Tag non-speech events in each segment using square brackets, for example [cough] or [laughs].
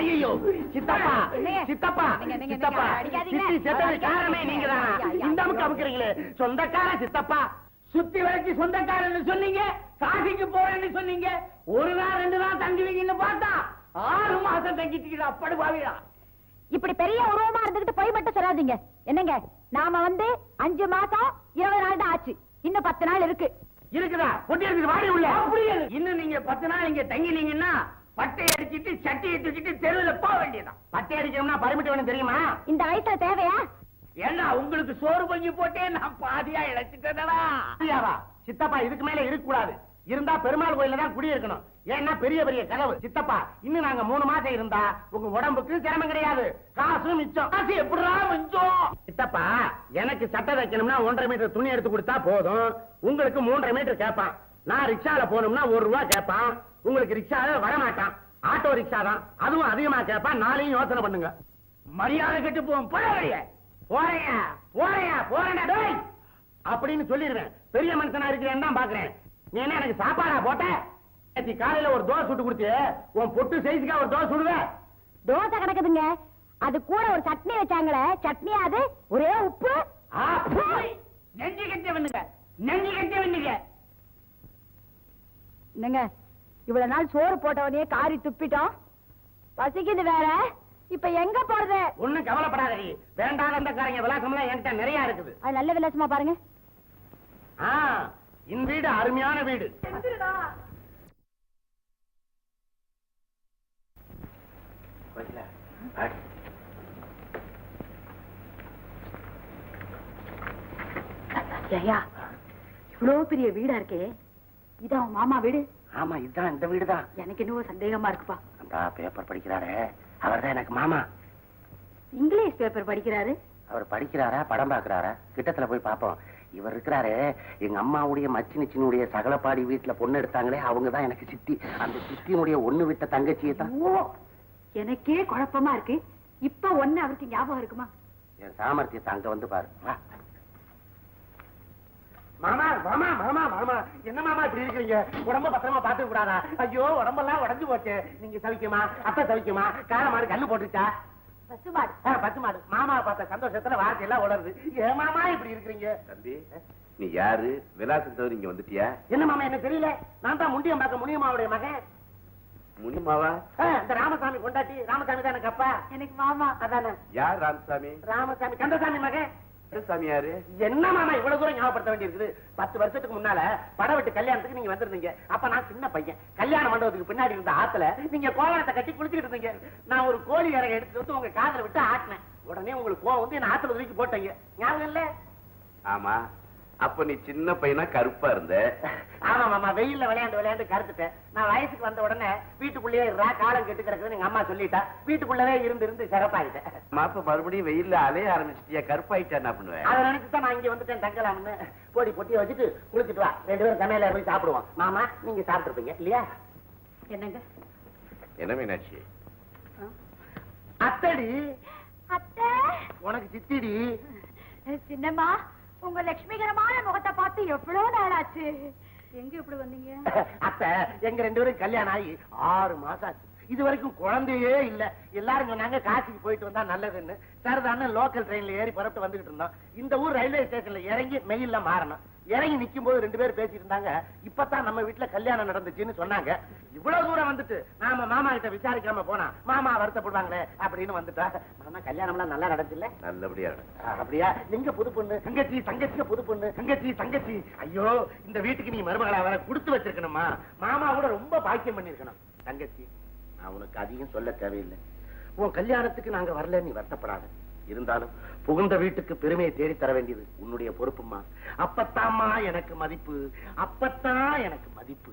ஐயோ சித்தப்பா? சித்தப்பா சித்தப்பா. சித்தி செத்தது. காரணமே நீங்க தான். இந்த அமுக்கு அமுக்குறீங்களே. சொந்தக்கார சித்தப்பா. சுத்தி வரைக்கும் சொந்தக்காரன்னு சொன்னீங்க. காசிக்கு போறேன்னு சொன்னீங்க. ஒரு நாள் ரெண்டு நாள் தங்குவீங்கன்னு பார்த்தா ஆறு மாசம் தங்கிட்டு அப்படி பாவிடா இப்படி பெரிய உருவமா இருந்துகிட்டு போய் மட்டும் சொல்லாதீங்க. என்னங்க? நாம வந்து அஞ்சு மாசம் இருபது நாள் தான் ஆச்சு. இன்னும் பத்து நாள் இருக்கு. இருக்குதா? எடுத்துட்டு வாடி உள்ள. இன்னும் நீங்க பத்து நாள் இங்க தங்கினீங்கன்னா பட்டை அடிச்சிட்டு சட்டியை தூக்கிட்டு தெருவுல போக வேண்டியதான் பட்டை அடிக்கணும்னா பர்மிட் வேணும் தெரியுமா? இந்த வயசுல தேவையா? ஏன்னா உங்களுக்கு சோறு பொங்கி போட்டே நான் பாதியா இழைச்சிட்டேனடா? ஐயாவா சித்தப்பா இதுக்கு மேல இருக்க கூடாது இருந்தா பெருமாள் கோயில்ல தான் குடி இருக்கணும். ஏன்னா பெரிய பெரிய கதவு சித்தப்பா இன்னும் நாங்க மூணு மாசம் இருந்தா உங்க உடம்புக்கு சிரமம் கிடையாது. காசும் மிச்சம். காசு எப்படிடா மிச்சம்? சித்தப்பா எனக்கு சட்டை தைக்கணும்னா ஒன்றரை மீட்டர் துணி எடுத்து கொடுத்தா போதும். உங்களுக்கு மூன்றரை மீட்டர் கேட்பான். நான் ரிக்ஷால போகணும்னா ஒரு ரூபா கேட்பான். உங்களுக்கு ரிக்ஷால வர மாட்டான் ஆட்டோ ரிக்ஷா தான் அதுவும் அதிகமா கேட்பான் நாளையும் யோசனை பண்ணுங்க. மரியாதை கெட்டு போவோம் போறவைய போறையா போறையா போறேன்டா டேய். அப்படின்னு சொல்லிடுவேன். பெரிய மனுஷனா இருக்கிறேன்னு தான் பாக்குறேன். நீ என்ன எனக்கு சாப்பாடா போட்ட? நேத்து காலையில ஒரு தோசை சுட்டு கொடுத்து உன் பொட்டு சைஸுக்கா ஒரு தோசை சுடுவ. தோசை கிடக்குதுங்க அது கூட ஒரு சட்னி வச்சாங்களே. சட்னி அது? ஒரே உப்பு. நெஞ்சு கட்ட வந்துங்க நெஞ்சு கட்ட வந்துங்க என்னங்க? இவ்வளவு நாள் சோறு போட்டவனே காரி துப்பிட்டோம். பசிக்குது வேற. இப்ப எங்க போறது? ஒண்ணும் கவலைப்படாதடி. வேண்டாம் அந்த காரங்க விலாசம்லாம் என்கிட்ட நிறைய இருக்குது. அது நல்ல விலாசமா பாருங்க. இந்த வீடு அருமையான வீடு. இவ்வளவு பெரிய வீடா இருக்கே. இதான் மாமா வீடு? ஆமா இதுதான் இந்த வீடுதான். எனக்கு இன்னும் சந்தேகமா இருக்குப்பா. அந்த பேப்பர் படிக்கிறாரே. அவர்தான் எனக்கு மாமா. இங்கிலீஷ் பேப்பர் படிக்கிறாரு? அவர் படிக்கிறாரா படம் பாக்குறாரா கிட்டத்துல போய் பாப்போம் இவர் இருக்கிறாரு எங்க அம்மாவுடைய மச்சினிச்சினுடைய சகலப்பாடி வீட்டுல பொண்ணு எடுத்தாங்களே அவங்க தான் எனக்கு சித்தி. அந்த சித்தியினுடைய ஒண்ணு விட்ட தங்கச்சியை தான். எனக்கே குழப்பமா இருக்கு. இப்ப ஒண்ணு அவருக்கு ஞாபகம் இருக்குமா? என் சாமர்த்தியத்தை அங்க வந்து பாரு. வா. மாமா மாமா மாமா மாமா. என்ன மாமா இப்படி இருக்கீங்க உடம்ப பத்திரமா பாத்துக்க கூடாதா? ஐயோ உடம்பெல்லாம் உடஞ்சு போச்சு. நீங்க சவிக்குமா? அத்தை சவிக்குமா? கார மாடு கண்ணு போட்டுச்சா பசுமாடு ஆ, பத்து மாடு. மாமா பார்த்த சந்தோஷத்துல வார்த்தை எல்லாம் உளருது. ஏன் மாமா இப்படி இருக்கீங்க தம்பி நீ யாரு? விலாசம் தவிர இங்க வந்துட்டியா? என்ன மாமா எனக்கு தெரியல? நான் தான் முண்டியம் பார்க்க முனியம்மாவுடைய மகன். முனிமாவா இந்த ராமசாமி கொண்டாட்டி ராமசாமி தான் எனக்கு அப்பா. எனக்கு மாமா அதானே. யார் ராமசாமி? ராமசாமி கந்தசாமி மகன். சாமியாரு. என்ன மாமா இவ்வளவு தூரம் ஞாபகப்படுத்த வேண்டியிருக்குது? பத்து வருஷத்துக்கு முன்னால படம் விட்டு கல்யாணத்துக்கு நீங்க வந்திருந்தீங்க. அப்ப நான் சின்ன பையன். கல்யாண மண்டபத்துக்கு பின்னாடி இருந்த ஆத்துல நீங்க கோவணத்தை கட்டி குளிச்சுட்டு இருந்தீங்க. நான் ஒரு கோழி இறக எடுத்து வந்து உங்க காதல விட்டு ஆட்டினேன். உடனே உங்களுக்கு கோவம் வந்து என்ன ஆத்துல தூக்கி போட்டீங்க. ஞாபகம் இல்ல? ஆமா. அப்ப நீ சின்ன பையனா கருப்பா இருந்த? ஆமா மாமா. வெயில்ல விளையாண்டு விளையாண்டு கருத்துட்டேன் நான் வயசுக்கு வந்த உடனே வீட்டுக்குள்ளேயே இருறா காலம் கெட்டு கிடக்குதுன்னு எங்க அம்மா சொல்லிட்டா. வீட்டுக்குள்ளவே இருந்து இருந்து சிறப்பாயிட்டேன் மாப்ப மறுபடியும் வெயில்ல அலைய ஆரம்பிச்சிட்டியா? கருப்பாயிட்டா என்ன பண்ணுவேன் அதை நினைச்சு தான் நான் இங்க வந்துட்டேன் தங்கலாம்னு. போடி பொட்டியை வச்சுட்டு குளிச்சுட்டு வா. ரெண்டு பேரும் சமையல போய் சாப்பிடுவோம். மாமா நீங்க சாப்பிட்டுருப்பீங்க இல்லையா? என்னங்க? என்ன மீனாட்சி? அத்தடி. அத்தை? உனக்கு சித்திடி. சின்னம்மா உங்க லட்சுமிகரமான முகத்தை பார்த்து எவ்வளவு நாள் ஆச்சு எங்க இப்படி வந்தீங்க? [laughs] அத்த எங்க ரெண்டு பேரும் கல்யாணம் ஆகி ஆறு மாசம் ஆச்சு. இது வரைக்கும் குழந்தையே இல்ல. எல்லாரும் சொன்னாங்க காசிக்கு போயிட்டு வந்தா நல்லதுன்னு. சரிதானே லோக்கல் ட்ரெயின்ல ஏறி புறப்பட்டு வந்துகிட்டு இருந்தோம். இந்த ஊர் ரயில்வே ஸ்டேஷன்ல இறங்கி மெயில்ல மாறணும். இறங்கி நிக்கும் போது ரெண்டு பேரும் பேசிட்டு இருந்தாங்க. இப்பதான் நம்ம வீட்டுல கல்யாணம் நடந்துச்சுன்னு சொன்னாங்க. இவ்வளவு தூரம் வந்துட்டு நாம மாமா கிட்ட விசாரிக்காம போனா மாமா வருத்தப்படுவாங்களே அப்படின்னு வந்துட்டா. மாமா கல்யாணம் எல்லாம் நல்லா நடந்துல்ல நல்லபடியா அப்படியா? எங்க புது பொண்ணு? தங்கச்சி தங்கச்சி புது பொண்ணு. தங்கச்சி தங்கச்சி. ஐயோ இந்த வீட்டுக்கு நீ மருமகளா வர கொடுத்து வச்சிருக்கணுமா? மாமா கூட ரொம்ப பாக்கியம் பண்ணிருக்கணும். தங்கச்சி நான் உனக்கு அதிகம் சொல்ல தேவையில்லை. உன் கல்யாணத்துக்கு நாங்க வரல நீ வருத்தப்படாத. இருந்தாலும் புகுந்த வீட்டுக்கு பெருமையை தேடி தர வேண்டியது உன்னுடைய பொறுப்புமா அப்பத்தாம்மா எனக்கு மதிப்பு. அப்பத்தான் எனக்கு மதிப்பு.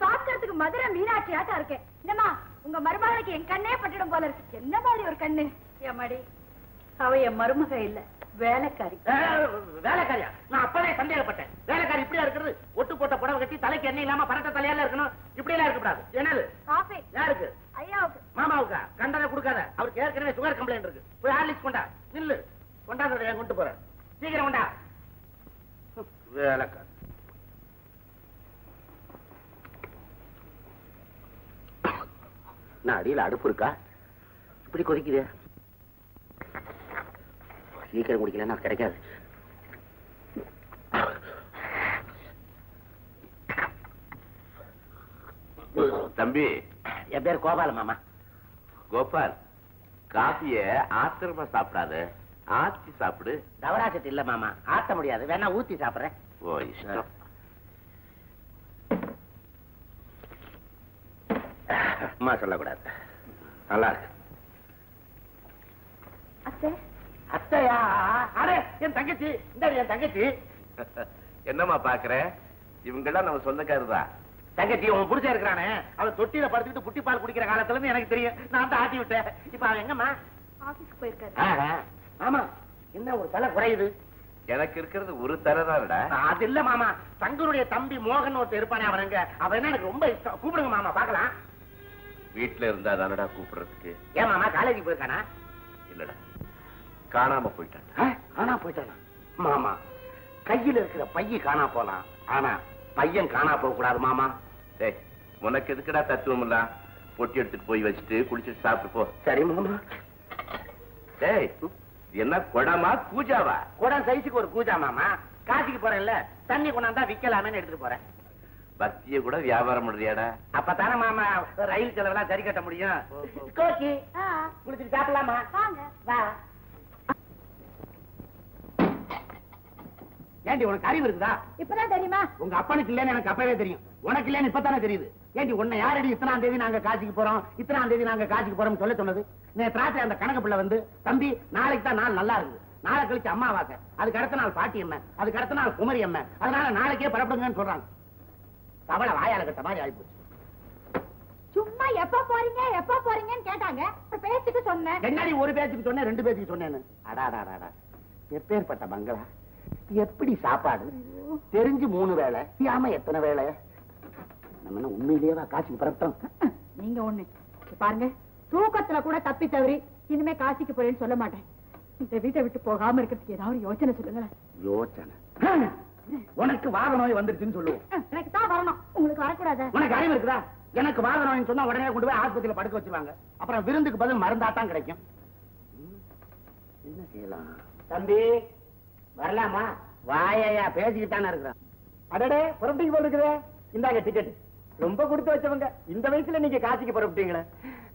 பாக்குறதுக்கு மதுரை மீனாட்சி ஆட்டா இருக்கேன் என்னம்மா உங்க மருமகளுக்கு என் கண்ணே பட்டுடும் போல இருக்கு. என்ன மாதிரி ஒரு கண்ணு? ஏமாடி அவ என் மருமக இல்ல வேலைக்காரி. வேலைக்காரியா? நான் அப்பவே சந்தேகப்பட்டேன். வேலைக்காரி இப்படியா இருக்கிறது? ஒட்டு போட்ட புடவை கட்டி தலைக்கு எண்ணெய் இல்லாம பரட்ட தலையால இருக்கணும். இப்படி எல்லாம் இருக்கக்கூடாது. என்னது? காஃபி. யாருக்கு? ஐயாவுக்கு மாமாவுக்கா? கண்டதை கொடுக்காத. அவருக்கு ஏற்கனவே சுகர் கம்ப்ளைண்ட் இருக்கு. போய் ஹார்லிக்ஸ் கொண்டா. நில்லு. கொண்டாந்து கொண்டு போறேன். சீக்கிரம் கொண்டா. வேலைக்காரி நான் அடியில அடுப்பு இருக்கா? இப்படி கொதிக்குது. சீக்கிரம் குடிக்கலன்னா கிடைக்காது. தம்பி என் பேர் கோபால மாமா. கோபால் காபிய ஆத்திரமா சாப்பிடாத. ஆச்சி சாப்பிடு. தவராசத்து இல்ல மாமா. ஆட்ட முடியாது. வேணா ஊத்தி சாப்பிடுறேன். ஓ இஷ்டம். அம்மா சொல்லக்கூடாது. நல்லா இருக்கு. அத்தை? அத்தையா? அடே என் தங்கச்சி. இந்த என் தங்கச்சி. என்னம்மா பாக்குற? இவங்கெல்லாம் நம்ம சொந்தக்காரர் தங்கச்சி உன் புடிச்சா இருக்கிறானே அவன் தொட்டியில படுத்துக்கிட்டு புட்டி பால் குடிக்கிற காலத்துல இருந்து எனக்கு தெரியும். நான் தான் ஆட்டி விட்டேன். இப்ப அவன் எங்கம்மா? ஆபீஸ்க்கு போயிருக்காரு. ஆமா என்ன ஒரு தலை குறையுது? எனக்கு இருக்கிறது ஒரு தரதான்டா அது இல்ல மாமா. தங்களுடைய தம்பி மோகன் ஒருத்தர் இருப்பானே அவன் எங்க அவன் என்ன எனக்கு ரொம்ப இஷ்டம். கூப்பிடுங்க மாமா பாக்கலாம் வீட்டுல இருந்தா தானடா கூப்பிடுறதுக்கு. ஏன் மாமா காலேஜ் போயிருக்கானா? இல்லடா. காணாம போயிட்டான். காணா போயிட்டானா? மாமா கையில இருக்கிற பைய காணா போலாம். ஆனா பையன் காணா போக கூடாது மாமா. டேய் உனக்கு எதுக்குடா தத்துவம் இல்ல பொட்டி எடுத்துட்டு போய் வச்சுட்டு குளிச்சுட்டு சாப்பிட்டு போ. சரி மாமா டேய் என்ன குடமா பூஜாவா குடம் சைஸுக்கு ஒரு பூஜா மாமா. காசிக்கு போறேன்ல தண்ணி கொண்டாந்தா விக்கலாமேன்னு எடுத்துட்டு போறேன். பக்திய கூட வியாபாரம் பண்றியாடா? அப்பதானே மாமா ரயில் செலவெல்லாம் சரி கட்ட முடியும். குளிச்சுட்டு சாப்பிடலாமா? வாங்க. வா. ஏண்டி உனக்கு அறிவு இருக்குதா? இப்பதான் தெரியுமா? உங்க அப்பனுக்கு இல்லன்னு எனக்கு அப்பவே தெரியும். உனக்கு இல்லன்னு இப்பதானே தெரியுது. ஏண்டி உன்னை யாரடி இத்தனாம் தேதி நாங்க காசிக்கு போறோம் இத்தனாம் தேதி நாங்க காசிக்கு போறோம்னு சொல்ல சொன்னது? நேற்று ராத்திரி அந்த கணக்கு பிள்ளை வந்து தம்பி நாளைக்கு தான் நாள் நல்லா இருக்கு நாளை கழிச்சு அம்மாவாசை அதுக்கு அடுத்த நாள் பாட்டி அம்மை அதுக்கு அடுத்த நாள் குமரி அம்மை அதனால நாளைக்கே பரப்படுங்கன்னு சொல்றாங்க. தவளை வாயால கட்ட மாதிரி ஆயிப்போச்சு. சும்மா எப்ப போறீங்க எப்ப போறீங்கன்னு கேட்டாங்க. பேச்சுக்கு சொன்னேன். என்னடி ஒரு பேச்சுக்கு சொன்னேன் ரெண்டு பேச்சுக்கு சொன்னேன்னு? அடாடாடாடா எப்பேற்பட்ட பங்களா? எப்படி சாப்பாடு? தெரிஞ்சு மூணு வேளை தெரியாம எத்தனை வேளை நம்ம என்ன உண்மையிலேயே காட்சிக்கு பரப்பிட்டோம் நீங்க ஒண்ணு. பாருங்க. தூக்கத்துல கூட தப்பி தவறி இனிமே காசிக்கு போறேன்னு சொல்ல மாட்டேன். இந்த வீட்டை விட்டு போகாம இருக்கிறதுக்கு ஏதாவது யோசனை சொல்லுங்களேன். யோசனை. [clears throat] உனக்கு வாத நோய் வந்துருச்சுன்னு சொல்லுவோம். எனக்கு தான் வரணும். உங்களுக்கு வரக்கூடாது? உனக்கு அறிவு இருக்குதா? எனக்கு வாத சொன்னா உடனே கொண்டு போய் ஆஸ்பத்திரியில படுக்க வச்சிருவாங்க. அப்புறம் விருந்துக்கு பதில் மருந்தா தான் கிடைக்கும். என்ன செய்யலாம்? தம்பி வரலாமா? வாயா பேசிக்கிட்டு தானே இருக்கிறான். அடடே புறப்பட்டிக்கு போல் இருக்குதே இந்தாங்க டிக்கெட் ரொம்ப கொடுத்து வச்சவங்க இந்த வயசுல நீங்க காசிக்கு புறப்பட்டீங்களே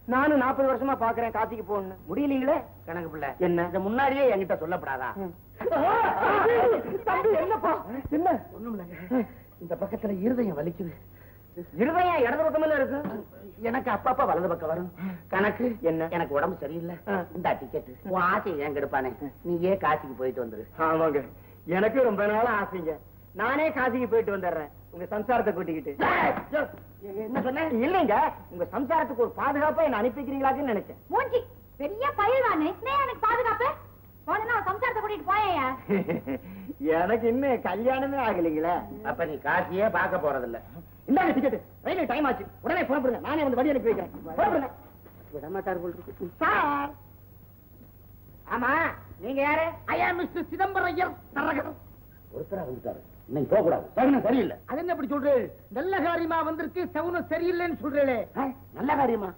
நானும் நாற்பது வருஷமா பாக்குறேன் காசிக்கு போகணும்னு முடியலீங்களே கணக்கு பிள்ளை என்ன? இதை முன்னாடியே என்கிட்ட சொல்லப்படாதா தம்பி என்னப்பா என்ன ஒண்ணுமில்லைங்க இந்த பக்கத்துல இருதயம் வலிக்குது இருதயம் இடது பக்கமெல்லாம் இருக்கு எனக்கு அப்பப்ப வலது பக்கம் வரும் கணக்கு என்ன? எனக்கு உடம்பு சரியில்லை. இந்த டிக்கெட் உன் ஆசை ஏன் கெடுப்பானே நீயே காசிக்கு போயிட்டு வந்துரு ஆமாங்க எனக்கு ரொம்ப நாள் ஆசைங்க நானே காசிக்கு போயிட்டு வந்துடுறேன் உங்க சம்சாரத்தை கூட்டிக்கிட்டு. என்ன சொன்ன? இல்லைங்க உங்க சம்சாரத்துக்கு ஒரு பாதுகாப்பா என்ன அனுப்பிக்கிறீங்களான்னு நினைச்சேன். மூஞ்சி பெரிய பயில் தானே எனக்கு பாதுகாப்பு? போனா சம்சாரத்தை கூட்டிட்டு போயா [laughs] எனக்கு இன்னும் கல்யாணமே ஆகலைங்களே. அப்ப நீ காசியே பார்க்க போறதில்ல. இந்தாங்க டிக்கெட் ரயில்வே டைம் ஆச்சு. உடனே புறப்படுங்க நானே வந்து வழி அனுப்பி வைக்கிறேன். போல் இருக்கு. சார் ஆமா நீங்க யாரு? ஐயா மிஸ்டர் சிதம்பரம் ஐயர் தரகர் ஒருத்தரா வந்துட்டாரு. இன்னைக்கு போக கூடாது சகுனம் சரியில்லை. அது என்ன இப்படி சொல்றே? நல்ல காரியமா வந்திருக்கு சவுனம் சரியில்லைன்னு சொல்றேளே ஆ, நல்ல காரியமா?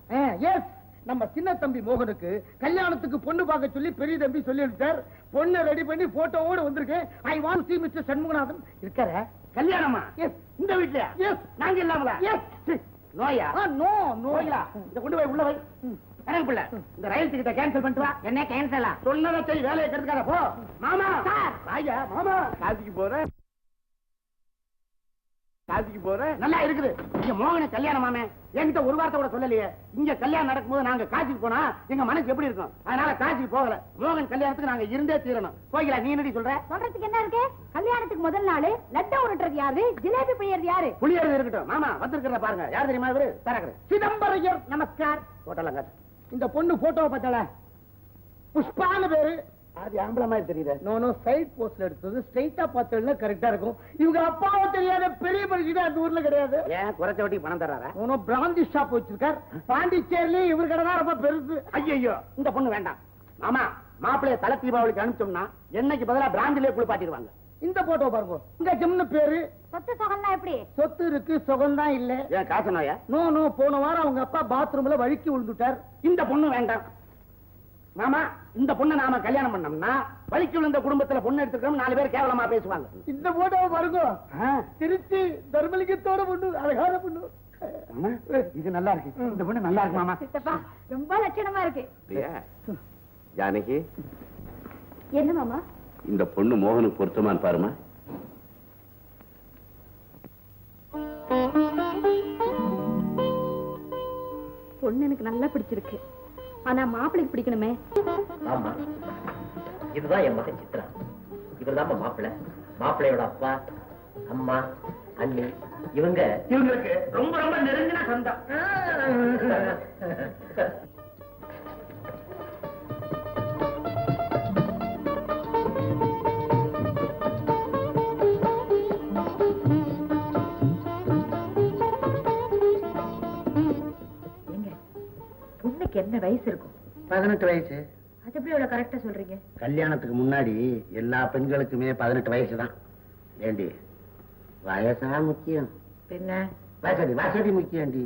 எஸ் நம்ம சின்ன தம்பி மோகனுக்கு கல்யாணத்துக்கு பொண்ணு பார்க்க சொல்லி பெரிய தம்பி சொல்லி சார் பொண்ணை ரெடி பண்ணி போட்டோவோட வந்திருக்கேன். I want see mister Shanmuganathan. இருக்கார? கல்யாணமா? எஸ் இந்த வீட்லயா? எஸ் நாங்க இல்லாமலா? எஸ் நோயா? நோ நோயிலா இத கொண்டு போய் உள்ள வை. கணக்கு பிள்ளை. இந்த ரயில் டிக்கெட்டை கேன்சல் பண்ணிட்டு வா. என்ன கேன்சலா சொன்னதை வேலையை கெடுத்துக்காத போ. மாமா. ராஜா மாமா. காசிக்கு போறேன். காசிக்கு போறேன் நல்லா இருக்குது. இங்க மோகன கல்யாணமாமே என்கிட்ட ஒரு வார்த்தை கூட சொல்லலையே. இங்க கல்யாணம் நடக்கும்போது நாங்க காசிக்கு போனா எங்க மனசு எப்படி இருக்கும்? அதனால காசிக்கு போகல. மோகன் கல்யாணத்துக்கு நாங்க இருந்தே தீரணும். போய்க்கலாம் நீ என்னடி சொல்ற? சொல்றதுக்கு என்ன இருக்கு? கல்யாணத்துக்கு முதல் நாள் லட்டை உருட்டுறது யாரு? ஜிலேபி பிழியறது யாரு? புளியறது இருக்கட்டும். மாமா வந்திருக்கிறத பாருங்க. யார் தெரியுமா இவரு? தரக்குது சிதம்பரம். ஐயர் நமஸ்கார். போட்டலாம் இந்த பொண்ணு போட்டோவை பார்த்தால புஷ்பான்னு பேரு. அது ஆம்பளை மாதிரி தெரியுது. நோ நோ சைட் போஸ்ட்ல எடுத்தது. ஸ்ட்ரைட்டா பார்த்ததுல கரெக்டா இருக்கும். இவங்க அப்பாவும் தெரியாத பெரிய மனுஷன் அந்த ஊர்ல கிடையாது. ஏன் குறைச்ச வட்டி பணம் தர்றாரா? நோ பிராந்தி ஷாப் வச்சிருக்கார். பாண்டிச்சேரிலயும் இவர் கடை தான் ரொம்ப பெருசு. ஐயோ இந்த பொண்ணு வேண்டாம். மாமா மாப்பிள்ளைய தலை தீபாவளிக்கு அனுப்பிச்சோம்னா என்னைக்கு பதிலா பிராந்திலே குளிப்பாட்டிடுவாங்க. இந்த போட்டோ பாருங்க. இந்த ஜிம்னு பேரு. சொத்து சொகம்னா எப்படி? சொத்து இருக்கு சுகம் தான் இல்ல. ஏன் காசு நோயா? நோ நோ போன வாரம் அவங்க அப்பா பாத்ரூம்ல வழுக்கி விழுந்துட்டார். இந்த பொண்ணு வேண்டாம். மாமா இந்த பொண்ணை நாம கல்யாணம் பண்ணோம்னா வலிக்கு விழுந்த குடும்பத்துல பொண்ணு எடுத்துக்கிறோம் நாலு பேர் கேவலமா பேசுவாங்க. இந்த போட்டோவை பாருங்க. திருச்சி தர்மலிங்கத்தோட பொண்ணு அழகான பொண்ணு. இது நல்லா இருக்கு. இந்த பொண்ணு நல்லா இருக்கு மாமா. சித்தப்பா ரொம்ப லட்சணமா இருக்கு. ஜானகி. என்ன மாமா? இந்த பொண்ணு மோகனுக்கு பொருத்தமான்னு பாருமா பொண்ணு எனக்கு நல்லா பிடிச்சிருக்கு. ஆனா மாப்பிளைக்கு பிடிக்கணுமே. ஆமா. இதுதான் என் மகன் சித்ரா. இவர்தான் மாப்பிள்ளை மாப்பிள்ளையோட அப்பா அம்மா அண்ணி இவங்க இவங்களுக்கு ரொம்ப ரொம்ப நெருங்கின சொந்தம். பொண்ணுக்கு என்ன வயசு இருக்கும்? பதினெட்டு வயசு. அது எப்படி அவ்வளவு கரெக்டா சொல்றீங்க? கல்யாணத்துக்கு முன்னாடி எல்லா பெண்களுக்குமே பதினெட்டு வயசு தான் ஏண்டி? வயசா முக்கியம். பின்ன? வசதி வசதி முக்கியம்டி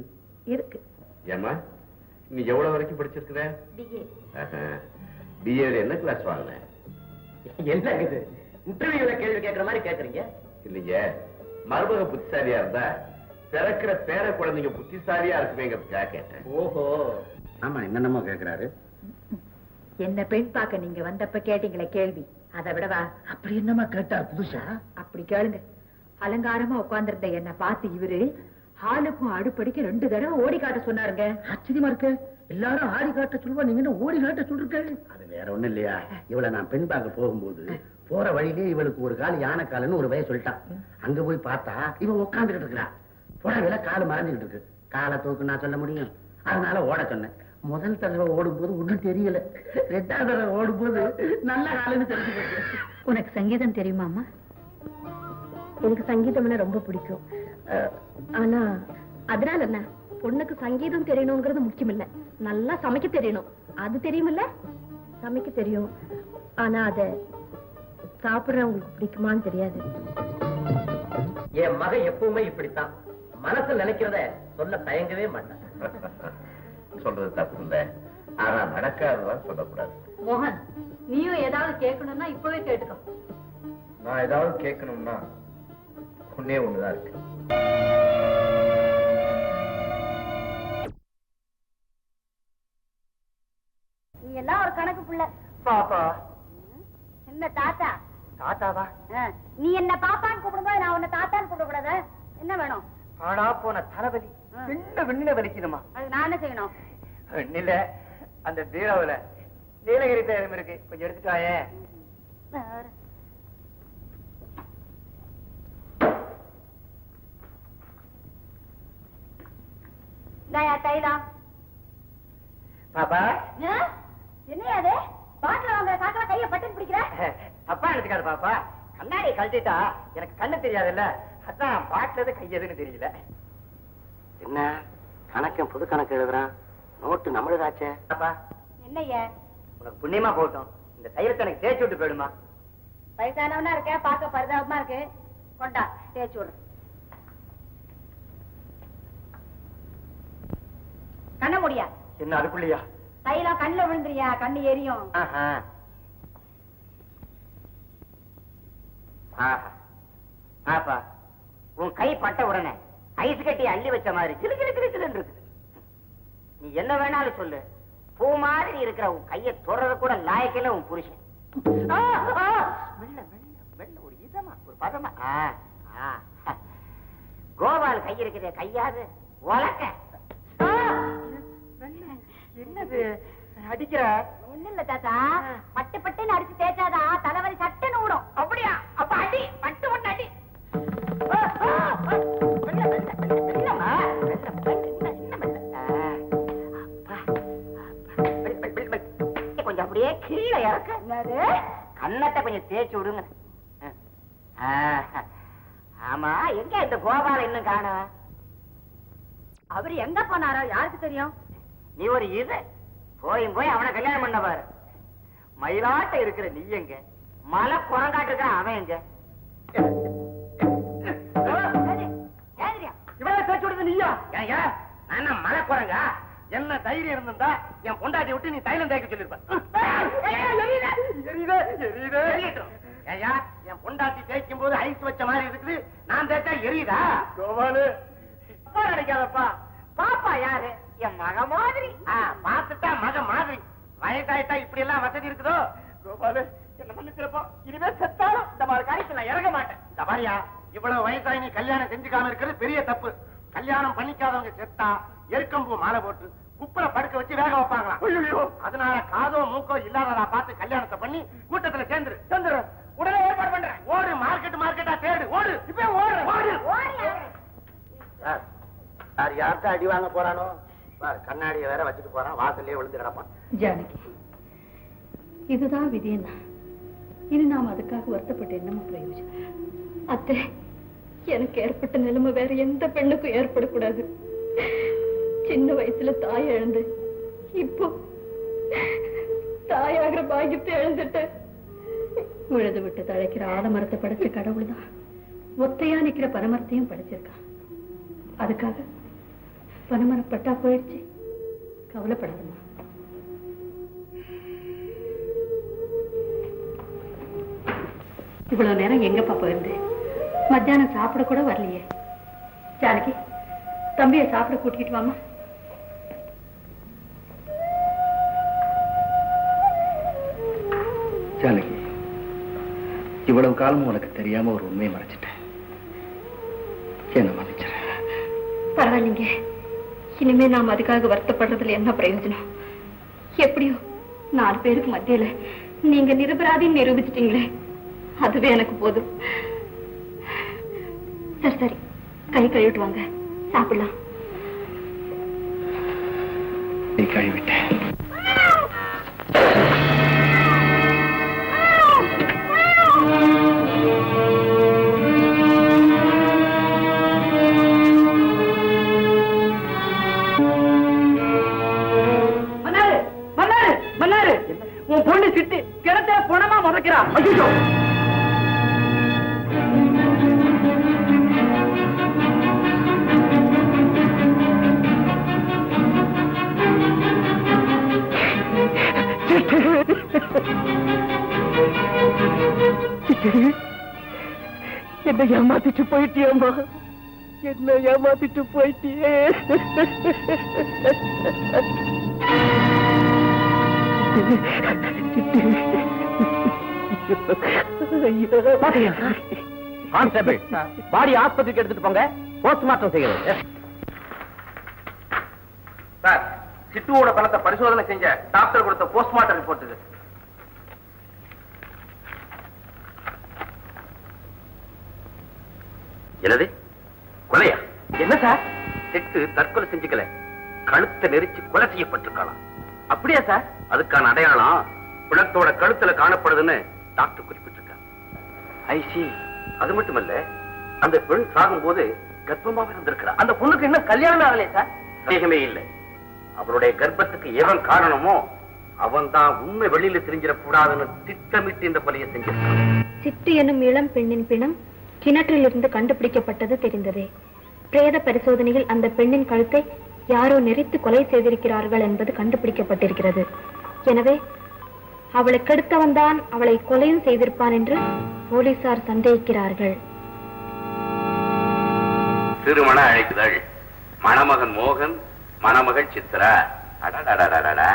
இருக்கு. ஏமா நீ எவ்வளவு வரைக்கும் படிச்சிருக்கிற? பிஏ பிஏல என்ன கிளாஸ் வாங்கின? என்ன இது? இன்டர்வியூல கேள்வி கேட்கற மாதிரி கேக்குறீங்க? இல்லைங்க மருமக புத்திசாலியா இருந்தா பிறக்கிற பேர குழந்தைங்க புத்திசாலியா இருக்குமேங்கிறதுக்காக கேட்டேன். ஓஹோ. ஆமா என்னென்னமோ கேக்குறாரு. என்ன பெண் பார்க்க நீங்க வந்தப்ப கேட்டீங்களே கேள்வி. அதை விடவா? அப்படி என்னமா கேட்டா புதுசா? அப்படி கேளுங்க. அலங்காரமா உட்கார்ந்திருந்த என்ன பார்த்து இவரு ஹாலுக்கும் அடுப்படிக்கு ரெண்டு தடவை ஓடி காட்ட சொன்னாருங்க. ஆச்சரியமா இருக்கு. எல்லாரும் ஆடி காட்ட சொல்லுவா நீங்க என்ன ஓடி காட்ட சொல்லிருக்க அது வேற ஒண்ணும் இல்லையா? இவளை நான் பெண் பார்க்க போகும்போது போற வழியிலே இவளுக்கு ஒரு கால் யானை காலுன்னு ஒரு வய சொல்லிட்டான். அங்க போய் பார்த்தா இவன் உட்காந்துக்கிட்டு இருக்கிறா புடவையில கால் மறைஞ்சுக்கிட்டு இருக்கு. காலை தூக்கு நான் சொல்ல முடியும். அதனால ஓட சொன்னேன். முதல் தடவை ஓடும்போது ஒண்ணும் தெரியல. ரெண்டாவது தடவை ஓடும்போது நல்ல காலுன்னு தெரிஞ்சு போச்சு உனக்கு சங்கீதம் தெரியுமாமா எனக்கு சங்கீதம்னா ரொம்ப பிடிக்கும். ஆனா அதனால என்ன? பொண்ணுக்கு சங்கீதம் தெரியணுங்கிறது முக்கியம் இல்ல நல்லா சமைக்க தெரியணும். அது தெரியுமில்ல? சமைக்க தெரியும். ஆனா அத சாப்பிடுறவங்களுக்கு பிடிக்குமான்னு தெரியாது. என் மகன் எப்பவுமே இப்படித்தான். மனசுல நினைக்கிறத சொல்ல தயங்கவே மாட்டான். சொல்றது தப்பு இல்ல. ஆனா நடக்காததான் சொல்லக்கூடாது. மோகன் நீயும் ஏதாவது கேட்கணும்னா இப்பவே கேட்டுக்கோ. நான் ஏதாவது கேட்கணும்னா ஒன்னே ஒண்ணுதான் இருக்கு. நீ எல்லாம் ஒரு கணக்கு புள்ள? பாப்பா. என்ன தாத்தா? தாத்தாவா? நீ என்ன பாப்பான்னு கூப்பிடும்போது நான் உன்னை தாத்தான்னு கூப்பிடக்கூடாது? என்ன வேணும்? ஆனா போன தலைவலி ஆ. பின்ன விண்ண வலிக்குதுமா அதுக்கு நான் என்ன செய்யணும். இல்ல அந்த பீரோவுல நீலகிரி தேரம் இருக்கு. கொஞ்சம் எடுத்துட்டு இந்தாயா தைலம் பாப்பா. ஆ? என்னையா அது? பாட்டில் வாங்குற காக்கல கைய பட்டுன்னு பிடிக்கிற? அப்பா எடுத்துக்காது பாப்பா. கண்ணாடி கழட்டிட்டா எனக்கு கண்ணு தெரியாதுல்ல. அதான் பாட்டுறது கையதுன்னு தெரியல. என்ன? கணக்கு புது கணக்கு எழுதுறான். நோட்டு நம்மளுதாச்சே. பாப்பா என்னய்யா? உனக்கு புண்ணியமா போகட்டும். இந்த தைலத்தை எனக்கு தேய்ச்சி விட்டு போயிடுமா? வயசானவனா இருக்க பார்க்க பரிதாபமா இருக்கு. கொண்டா தேய்ச்சி விடு. கண்ண முடியா? என்ன அதுக்குள்ளயா? தைலம் கண்ணுல விழுந்துறியா கண்ணு எரியும். ஆஹா. பாப்பா உன் கை பட்ட உடனே. ஐஸ் கட்டி அள்ளி வச்ச மாதிரி கிளு கிளு கிளு கிளுன்னு இருக்குது. நீ என்ன வேணாலும் சொல்லு. பூ மாதிரி இருக்கிற உன் கையை தொடர கூட லாயக்கில்ல உன் புருஷன். மெல்ல மெல்ல மெல்ல ஒரு இதமா ஒரு பதமா. கோபால் கை இருக்குதே கையாது. உலக்க. என்னது? அடிக்கிற? ஒண்ணு இல்ல தாத்தா. பட்டு பட்டுன்னு அடிச்சு தேய்ச்சாதான் தலைவலி சட்டுன்னு விடும் அப்படியா? அப்ப அடி பட்டு ஒண்ணு அடி. அப்படியே கீழே இறக்கு கன்னத்தை கொஞ்சம் தேய்ச்சி விடுங்க. ஆமா எங்க இந்த கோபால இன்னும் காணோம் அவரு எங்க போனாரோ யாருக்கு தெரியும் நீ ஒரு இது போயும் போய் அவனை கல்யாணம் பண்ண பாரு மயிலாட்ட இருக்கிற நீ எங்க மலை குரங்காட்டு இருக்கிற அவன் எங்க இவளை பேச்சு விடுறது நீயா நான் மலை குரங்க என்ன தைரியம் இருந்திருந்தா என் பொண்டாட்டி விட்டு நீ தைலம் தேய்க்க சொல்லிருப்பேன் ஏயா என் பொண்டாட்டி தேய்க்கும் போது ஐஸ் வச்ச மாதிரி இருக்குது. நான் தேய்ச்சா எரியுதா? கோபாலு. நினைக்காதப்பா பாப்பா யாரு? என் மக மாதிரி. பாத்துட்டா மக மாதிரி. வயசாயிட்டா இப்படி எல்லாம் வசதி இருக்குதோ? கோபாலு என்ன மன்னிச்சிருப்போம். இனிமே செத்தாலும் இந்த மாதிரி காரியத்துல நான் இறங்க மாட்டேன். இந்த மாதிரியா இவ்வளவு வயசாகி நீ கல்யாணம் செஞ்சுக்காம இருக்கிறது பெரிய தப்பு. கல்யாணம் பண்ணிக்காதவங்க செத்தா எருக்கம்பூ மாலை போட்டு குப்பரை படுக்க வச்சு வேக வைப்பாங்களாம். அதனால காதோ மூக்கோ இல்லாததா பார்த்து கல்யாணத்தை பண்ணி கூட்டத்துல சேர்ந்துரு. சேர்ந்துரு. உடனே ஏற்பாடு பண்றேன். ஓடு மார்க்கெட் மார்க்கெட்டா தேடு. ஓடு. இப்ப ஓடு. ஓடு. சார் யார்கிட்ட அடி வாங்க போறானோ? கண்ணாடியை வேற வச்சுட்டு போறான். வாசல்லே விழுந்து கிடப்பான். ஜானகி இதுதான் விதியன்னா இனி நாம் அதுக்காக வருத்தப்பட்டு என்னமா பிரயோஜனம்? அத்தை எனக்கு ஏற்பட்ட நிலைமை வேற எந்த பெண்ணுக்கும் ஏற்படக்கூடாது. சின்ன வயசுல தாய் எழுந்து இப்போ தாயாகிற பாகியத்தை இழந்துட்டேன் உழுது விட்டு தழைக்கிற ஆலமரத்தை படைச்ச கடவுள் தான் ஒத்தையா நிக்கிற பனமரத்தையும் படைச்சிருக்கான் அதுக்காக பனமரம் பட்டா போயிடுச்சு. கவலைப்படாதம்மா. இவ்வளவு நேரம் எங்கப்பா போயிருந்தேன்? மத்தியானம் சாப்பிட கூட வரலையே. ஜானகி தம்பியை சாப்பிட கூட்டிட்டு வாமா ஜானகி இவ்வளவு காலம் உனக்கு தெரியாம ஒரு உண்மையை மறைச்சிட்டேன். என்ன மன்னிச்சிரு. பரவாயில்லைங்க. இனிமே நாம் அதுக்காக வருத்தப்படுறதுல என்ன பிரயோஜனம்? எப்படியோ நாலு பேருக்கு மத்தியில நீங்க நிரபராதின்னு நிரூபிச்சிட்டீங்களே. அதுவே எனக்கு போதும். சரி சரி. கை கழுவிட்டு வாங்க. சாப்பிடலாம். நீ கழுவிட்டேன். போயிட்டியம்மா என்ன ஏமாத்திட்டு போயிட்டியே. கான்ஸ்டபிள் பாடி ஆஸ்பத்திரிக்கு எடுத்துட்டு போங்க. போஸ்ட்மார்ட்டம் செய்யறது. சார் சிட்டுவோட பணத்தை பரிசோதனை செஞ்ச டாக்டர் கொடுத்த போஸ்ட்மார்ட்டம் ரிப்போர்ட் இது. என்னது? கொலையா? என்ன சார்? சிட்டு தற்கொலை செஞ்சுக்கல. கழுத்தை நெரிச்சு கொலை செய்யப்பட்டிருக்கலாம் அப்படியா சார்? அதுக்கான அடையாளம் குளத்தோட கழுத்துல காணப்படுதுன்னு டாக்டர் குறிப்பிட்டிருக்காங்க ஐசி அது மட்டுமல்ல அந்த பெண் சாகும்போது கர்ப்பமாக இருந்திருக்கிறா. அந்த பொண்ணுக்கு இன்னும் கல்யாணம் ஆகலையே சார்? சந்தேகமே இல்லை. அவருடைய கர்ப்பத்துக்கு எவன் காரணமோ அவன் தான் உண்மை வெளியில தெரிஞ்சிடக்கூடாதுன்னு திட்டமிட்டு இந்த கொலையை செஞ்சிருக்கான். சிட்டு எனும் இளம் பெண்ணின் பிணம் கிணற்றிலிருந்து கண்டுபிடிக்கப்பட்டது தெரிந்ததே. பிரேத பரிசோதனையில் அந்த பெண்ணின் கழுத்தை யாரோ நெறித்து கொலை செய்திருக்கிறார்கள் என்பது கண்டுபிடிக்கப்பட்டிருக்கிறது. எனவே அவளை கெடுத்தவன் தான் அவளை கொலையும் செய்திருப்பான் என்று போலீசார் சந்தேகிக்கிறார்கள். திருமண அழைப்புதல் மணமகன் மோகன் மணமகள் சித்ரா. அடடடடடடா.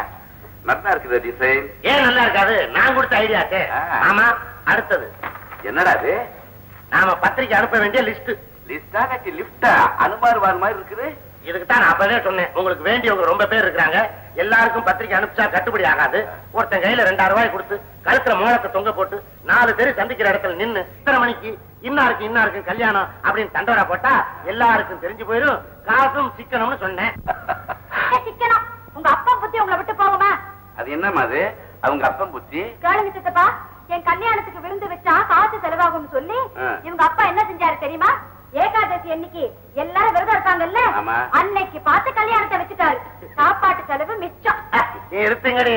நல்லா இருக்குது டிசைன் ஏன் நல்லா இருக்காது நான் கொடுத்த ஐடியாக்கு ஆமா அடுத்தது என்னடா அது நாம பத்திரிக்கை அனுப்ப வேண்டிய லிஸ்ட் லிஸ்டா கட்டி லிப்டா அனுமார் மாதிரி இருக்குது? இதுக்கு தான் நான் அப்பவே சொன்னேன். உங்களுக்கு வேண்டியவங்க ரொம்ப பேர் இருக்காங்க எல்லாருக்கும் பத்திரிக்கை அனுப்பிச்சா கட்டுப்படி ஆகாது. ஒருத்தன் கையில ரெண்டாயிரம் ரூபாய் கொடுத்து கழுத்துல மோளத்தை தொங்க போட்டு நாலு பேர் சந்திக்கிற இடத்துல நின்னு இத்தனை மணிக்கு இன்னாருக்கு இன்னாருக்கு கல்யாணம் அப்படின்னு தண்டோரா போட்டா எல்லாருக்கும் தெரிஞ்சு போயிடும் காசும் சிக்கணும்னு சொன்னேன். சிக்கனம்? உங்க அப்பா புத்தி உங்களை விட்டு போகுமா? அது என்னம்மா அது? அவங்க அப்பன் புத்தி? கேளுங்க சித்தப்பா. என் கல்யாணத்துக்கு விருந்து வச்சா காசு செலவாகும்னு சொல்லி. இவங்க அப்பா என்ன செஞ்சாரு தெரியுமா? ஏகாதசி அன்னைக்கு எல்லாரும் விரதம் இருக்காங்கல்ல அன்னைக்கு பார்த்து கல்யாணத்தை வச்சுட்டாரு. சாப்பாட்டு செலவு மிச்சம். இருத்துங்கடி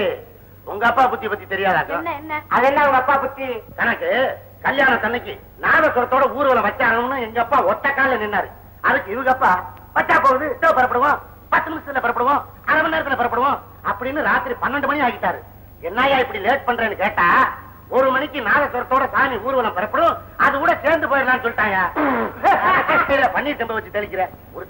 உங்க அப்பா புத்தி பத்தி தெரியாதா அது என்ன உங்க அப்பா புத்தி? எனக்கு கல்யாணம் அன்னைக்கு நாகசுரத்தோட ஊர்வலம் வச்சாகணும்னு எங்க அப்பா ஒத்த கால நின்னாரு. அதுக்கு இவங்க அப்பா பச்சா போகுது இதோ பரப்படுவோம் பத்து நிமிஷத்துல பரப்படுவோம் அரை மணி நேரத்துல பரப்படுவோம் அப்படின்னு ராத்திரி பன்னெண்டு மணி ஆகிட்டாரு. என்னையா இப்படி லேட் பண்றேன்னு கேட்டா ஒரு மணிக்கு நாகஸ்வரத்தோட சாமி ஊர்வலம் பரப்படும் அது கூட சேர்ந்து போயிடலாம்னு சொல்லிட்டாங்க. பண்ணிட்டு வச்சு தெளிக்கிற ஒரு